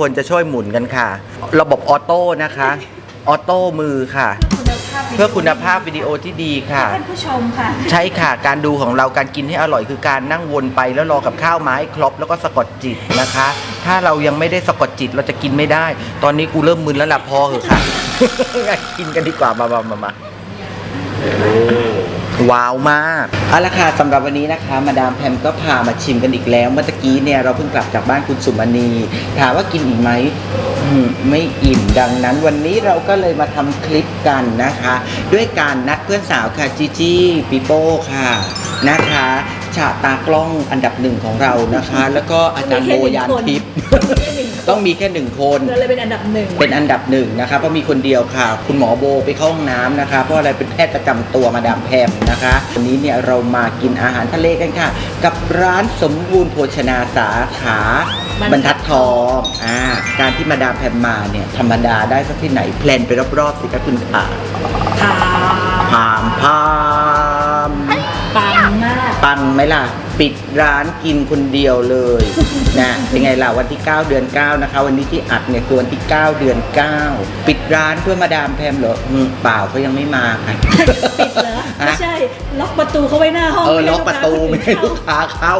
ทุกคนจะช่วยหมุนกันค่ะ ระบบออโต้นะคะ ออโต้มือค่ะ เพื่อคุณภาพวิดีโอที่ดีค่ะ ท่านผู้ชมค่ะ ใช่ค่ะการดูของเราการกินให้อร่อยคือการนั่งวนไปแล้วรอกับข้าวมาให้ครบแล้วก็สะกดจิตนะคะ ถ้าเรายังไม่ได้สะกดจิตเราจะกินไม่ได้ ตอนนี้กูเริ่มมึนแล้วล่ะพอเหอะค่ะ กินกันดีกว่ามามามามาว้าวมาก เอาละค่ะสำหรับวันนี้นะคะ มาดามแพมก็พามาชิมกันอีกแล้ว เมื่อกี้เนี่ยเราเพิ่งกลับจากบ้านคุณสุมณี ถามว่ากินอีกไหมอืมไม่อิ่มดังนั้นวันนี้เราก็เลยมาทำคลิปกันนะคะ ด้วยการนัดเพื่อนสาวค่ะจีจี้ปีโป้ค่ะนะคะฉากตากล้องอันดับหนึ่งของเรานะคะ แล้วก็อาจารย์โบยานทิพย์ ต้องมีแค่หนึ่งคนก็เลยเป็นอันดับหนึ่งเป็นอันดับหนึ่งนะคะเพราะมีคนเดียวค่ะ คุณหมอโบไปเข้าห้องน้ำนะคะเพราะอะไรเป็นแพทย์ประจำตัวมาดามแพมนะคะวันนี้เนี่ยเรามากินอาหารทะเลกันค่ะ กับร้านสมบูรณ์โภชนาสาขาบรรทัดทองอ่าการที่มาดามแพมมาเนี่ยธรรมดาได้สักที่ไหนแพลนไปรอบๆสิคะคุณขาค่ะพามพามปังมาก ปังไหมล่ะ ปิดร้านกินคนเดียวเลยนะเป็นไงล่ะวันที่ 9 เดือน 9 นะคะ วันนี้ที่อัดเนี่ยคือวันที่ 9 เดือน 9 ปิดร้านเพื่อมาดามแพมเหรออืมเปล่าเขายังไม่มาค่ะ ปิดเหรอไม่ฮะใช่ ล็อกประตูเขาไว้หน้าห้องเออไม่ล็ให้อกประตูไม่ให้ลูกค้าเข้า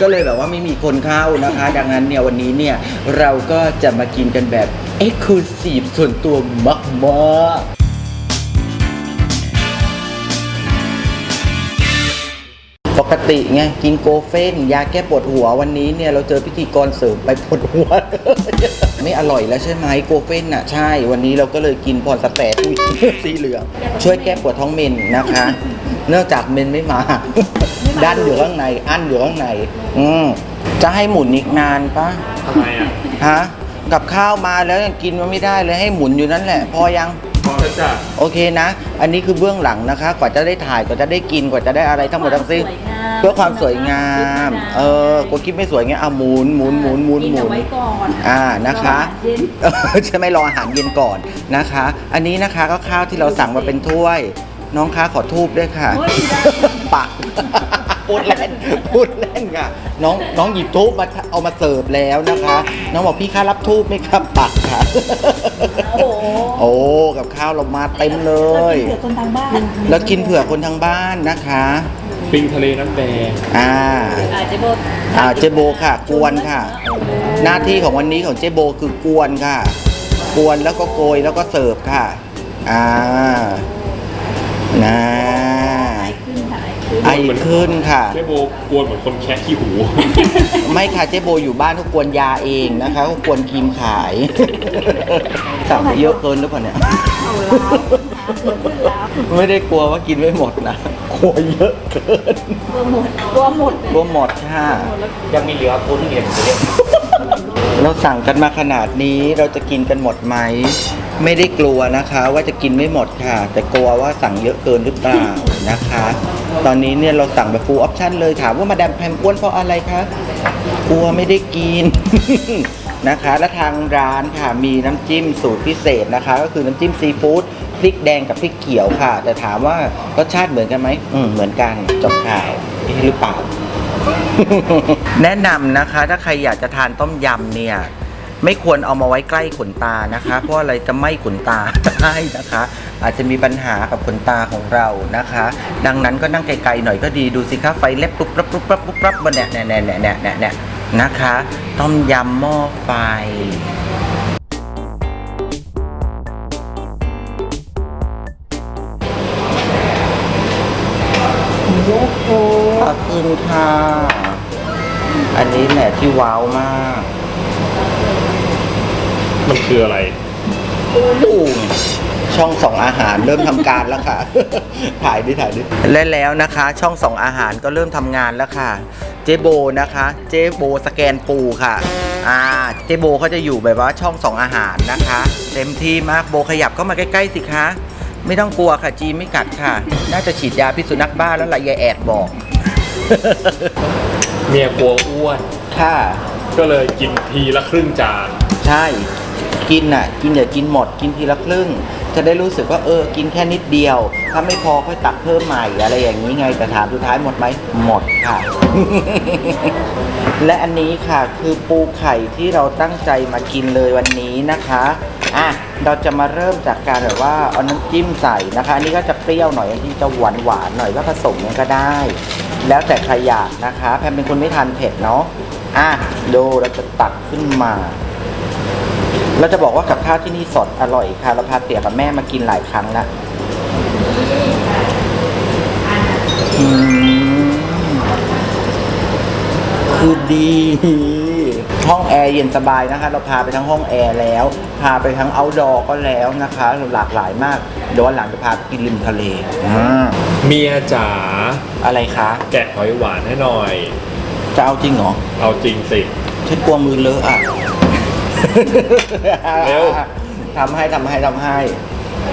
ก็เลยแบบว่าไม่มีคนเข้านะคะ ดังนั้นเนี่ยวันนี้เนี่ยเราก็จะมากินกันแบบเอ็กซ์คลูซีฟส่วนตัวมาก กติไงกินโกเฟนยาแก้ปวดหัววันนี้เนี่ยเราเจอพิธีกรเสริมไปปวดหัว ไม่อร่อยแล้วใช่ไหมโกเฟนอะใช่ วันนี้เราก็เลยกินพรสแตทอุ๊ยสีเหลืองช่วยแก้ปวดท้องเมนนะคะ เนื่องจากเมนไม่มาด้านอยู่ข้างในอั้นอยู่ข้างใน อืมจะให้หมุนอีกนานปะทำไมอะฮะกับข้าวมาแล้วยังกินมันไม่ได้เลยให้หมุนอยู่นั่นแหละ พอยัง พอแล้วจ้ะโอเคนะ อันนี้คือเบื้องหลังนะคะ กว่าจะได้ถ่าย กว่าจะได้กิน กว่าจะได้อะไรทั้งหมดทั้งสิ้น เพื่อความสวยงาม เออกดคลิปไม่สวยไงเอาหมุนหมุนหมุนหมุนหมุเอานไว้ก่อนอ่านะคะรออาหารเย็นเออใช่ไหมรออาหารเย็นก่อนนะคะ อันนี้นะคะก็ข้าวที่เราสั่งมาเป็นถ้วย น้องค้าขอทูบด้วยค่ะโอ้ยได้ปักพูดเล่นพูดเล่นค่ะน้องน้องหยิบทูบมาเอามาเสิร์ฟแล้วนะคะ น้องบอกพี่ค้ารับทูบไหมครับปักค่ะโอ้โหโอ้กับข้าวเรามาเต็มเลยเรากินเผื่อคนทางบ้านแล้วกินเผื่อคนทางบ้านนะคะปิงทะเลน้ำแดงอ่าอาเจโบอ่าเจโบค่ะ กวนค่ะ หน้าที่ของวันนี้ของเจโบคือกวนค่ะ กวนแล้วก็โกยแล้วก็เสิร์ฟค่ะอ่า นะถ่ายขึ้นถ่ายขึ้นไอขึ้นค่ะ เจ๊โบกวนเหมือนคนแคะขี้หู ไม่ค่ะเจโบอยู่บ้านเขากวนยาเองนะคะเขากวนครีมขายสั่งไปเยอะเกินหรือเปล่าเนี่ย เอาแล้วหาเสือขึ้นแล้วไม่ได้กลัวว่ากินไม่หมดนะกลัวเยอะเกินกลัวหมดกลัวหมดกลัวหมดค่ะยังมีเหลือคุณเห็นเรียกเราสั่งกันมาขนาดนี้เราจะกินกันหมดไหม ไม่ได้กลัวนะคะ ว่าจะกินไม่หมดค่ะ แต่กลัวว่าสั่งเยอะเกินหรือเปล่านะคะ ตอนนี้เนี่ยเราสั่งแบบฟูลออปชั่นเลยถามว่ามาดามแพมอ้วนเพราะอะไรคะกลัวไม่ได้กิน นะคะ และทางร้านค่ะมีน้ำจิ้มสูตรพิเศษนะคะ ก็คือน้ำจิ้มซีฟู้ดพริกแดงกับพริกเขียวค่ะ แต่ถามว่ารสชาติเหมือนกันไหมอืมเหมือนกันจบข่าวหรือเปล่า แนะนำนะคะ ถ้าใครอยากจะทานต้มยำเนี่ย ไม่ควรเอามาไว้ใกล้ขนตานะคะ เพราะอะไรจะไม่ขนตาได้นะคะ อาจจะมีปัญหากับขนตาของเรานะคะ ดังนั้นก็นั่งไกลๆหน่อยก็ดีดูสิคะไฟเล็บปุ๊บปั๊บปุ๊บปั๊บปุ๊บปั๊บเนี่ยเนี่ยเนี่ยเนี่ยเนี่ยเนี่ยนะคะ ต้มยำหม้อไฟโอ้โหขอบคุณค่ะ อันนี้แหละที่ว้าวมาก มันคืออะไรตูมช่องสองอาหารเริ่มทำการแล้วค่ะ ถ่ายดิถ่ายดิและแล้วนะคะ ช่องสองอาหารก็เริ่มทำงานแล้วค่ะ เจโบนะคะ เจโบสแกนปูค่ะ อ่า เจโบเขาจะอยู่แบบว่าช่องสองอาหารนะคะ เต็มที่มากโบขยับเข้ามาใกล้ๆสิคะ ไม่ต้องกลัวค่ะจีนไม่กัดค่ะ น่าจะฉีดยาพิษสุนัขบ้าแล้วล่ะยายแอดบอก เมียกลัวอ้วน ค่ะ ก็เลยกินทีละครึ่งจาน ใช่ กินน่ะกินอย่ากินหมดกินทีละครึ่ง จะได้รู้สึกว่าเออกินแค่นิดเดียว ถ้าไม่พอค่อยตักเพิ่มใหม่อะไรอย่างนี้ไงแต่ถามสุดท้ายหมดไหมหมดค่ะ และอันนี้ค่ะคือปูไข่ที่เราตั้งใจมากินเลยวันนี้นะคะอะเราจะมาเริ่มจากการแบบว่าเอาน้ำจิ้มใส่นะคะ อันนี้ก็จะเปรี้ยวหน่อยอันนี้จะหวานหวานหน่อยก็ผสมกันก็ได้ แล้วแต่ใครอยากนะคะ แพมเป็นคนไม่ทานเผ็ดเนาะอะดูเราจะตักขึ้นมา เราจะบอกว่ากับข้าวที่นี่สดอร่อยค่ะ เราพาเตี่ยกับแม่มากินหลายครั้งแล้วอืมคือดี ห้องแอร์เย็นสบายนะคะ เราพาไปทั้งห้องแอร์แล้ว พาไปทั้งเอาท์ดอร์ก็แล้วนะคะ หลากหลายมาก เดี๋ยววันหลังจะพาไปกินริมทะเลอ่าเมียจ๋าอะไรคะ แกะหอยหวานให้หน่อย จะเอาจริงเหรอ เอาจริงสิฉันกลัวมือเลอะอะ เร็ว ทำให้ทำให้ทำให้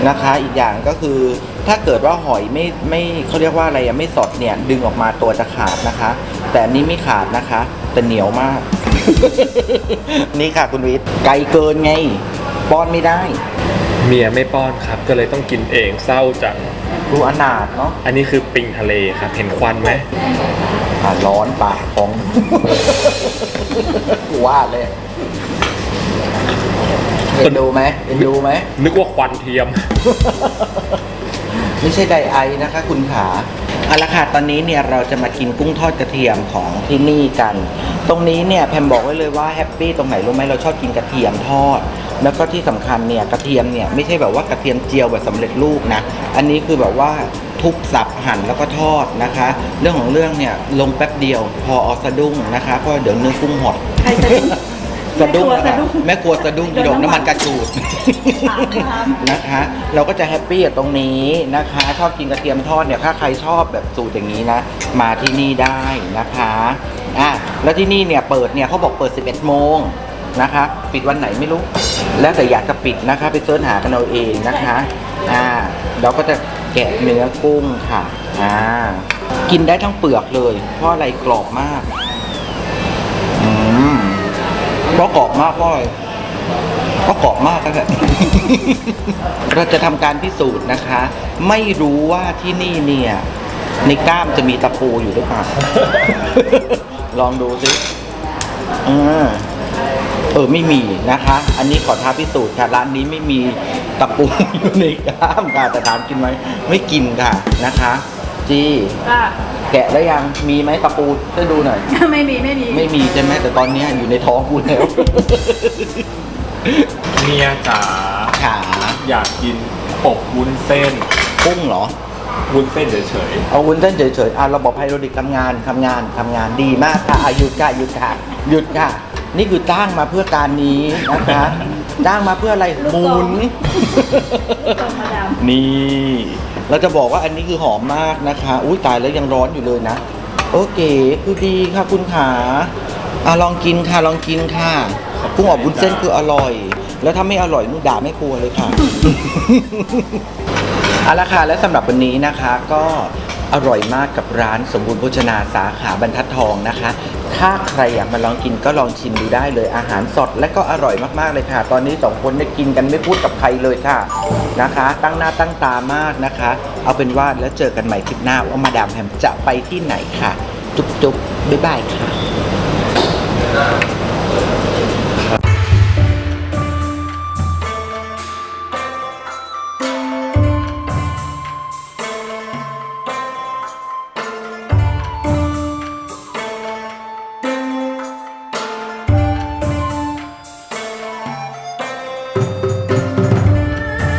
นะคะ อีกอย่างก็คือถ้าเกิดว่าหอยไม่ไม่เขาเรียกว่าอะไรอะไม่สดเนี่ย ดึงออกมาตัวจะขาดนะคะ แต่อันนี้ไม่ขาดนะคะ แต่เหนียวมาก นี่ค่ะคุณวิทย์ไกลเกินไง ป้อนไม่ได้ เมียไม่ป้อนครับ ก็เลยต้องกินเองเศร้าจัง ดูอนาถเนาะอันนี้คือปิงทะเลครับ เห็นควันไหม อะร้อนปากพอง กูว่าเลย เอ็นดูไหมเอ็นดูไหม นึกว่าควันเทียม ไม่ใช่ไดไอนะคะ คุณขาเอาละค่ะตอนนี้เนี่ยเราจะมากินกุ้งทอดกระเทียมของที่นี่กัน ตรงนี้เนี่ยแพมบอกไว้เลยว่าแฮปปี้ตรงไหนรู้ไหมเราชอบกินกระเทียมทอด แล้วก็ที่สำคัญเนี่ยกระเทียมเนี่ยไม่ใช่แบบว่ากระเทียมเจียวแบบสำเร็จรูปนะ อันนี้คือแบบว่าทุบสับหั่นแล้วก็ทอดนะคะ เรื่องของเรื่องเนี่ยลงแป๊บเดียวพอเอาสะดุ้งนะคะเพราะเดี๋ยวเนื้อกุ้งหดใครสะดุ้ง สะดุ้งแม่ครัวนะสะดุ้งแม่ครัวสะดุ้งโดนดอกน้ำมันน้ำมันกระจูดถามถามนะคะ เราก็จะแฮปปี้กับตรงนี้นะคะ ชอบกินกระเทียมทอดเนี่ยถ้าใครชอบแบบสูตรอย่างนี้นะ มาที่นี่ได้นะคะอะแล้วที่นี่เนี่ยเปิดเนี่ยเขาบอกเปิด 11 โมงนะคะ ปิดวันไหนไม่รู้ แล้วแต่อยากจะปิดนะคะไปเสิร์ชหากันเอาเองนะคะอ่าเราก็จะแกะเนื้อกุ้งค่ะอ่ากินได้ทั้งเปลือกเลย เพราะอะไรกรอบมากอืม เพราะกรอบมากเพราะอะไรก็กรอบมากนั่นแหละเราจะทำการพิสูจน์นะคะ ไม่รู้ว่าที่นี่เนี่ย ในกล้ามจะมีตะปูอยู่หรือเปล่า ลองดูสิเออเออไม่มีนะคะ อันนี้ขอท้าพิสูจน์ค่ะร้านนี้ไม่มีตะปูอยู่ในกล้ามค่ะแต่ถามกินไหมไม่กินค่ะนะคะ จีอะแกะแล้วยังมีไหมตะปูช่วยดูหน่อย ไม่มีไม่มีไม่มีใช่ไหมแต่ตอนเนี้ยอยู่ในท้องกูแล้ว เมียจ๋าขาอยากกินอบวุ้นเส้นกุ้งเหรอ วุ้นเส้นเฉยเอาวุ้นเส้นเฉยๆอะระบบไฮโดรลิกทำงานทำงานทำงานดีมากค่ะอะหยุดค่ะหยุดค่ะหยุดค่ะ นี่คือจ้างมาเพื่อการนี้นะคะ จ้างมาเพื่ออะไรหมุนตรงมาดามนี่ เราจะบอกว่าอันนี้คือหอมมากนะคะ อุ้ยตายแล้วยังร้อนอยู่เลยนะ โอเค คือดีค่ะคุณขาอะลองกินค่ะลองกินค่ะกุ้งอบวุ้นเส้นคืออร่อย แล้วถ้าไม่อร่อยมึงด่าไม่กลัวเลยค่ะเอาละค่ะและสำหรับวันนี้นะคะก็ อร่อยมากกับร้านสมบูรณ์โภชนาสาขาบรรทัดทองนะคะ ถ้าใครอยากมาลองกินก็ลองชิมดูได้เลยอาหารสดและก็อร่อยมากๆเลยค่ะ ตอนนี้สองคนได้กินกันไม่พูดกับใครเลยค่ะนะคะ ตั้งหน้าตั้งตามากนะคะ เอาเป็นว่าแล้วเจอกันใหม่คลิปหน้าว่ามาดามแฮมจะไปที่ไหนค่ะ จุ๊บๆบ๊ายบายค่ะ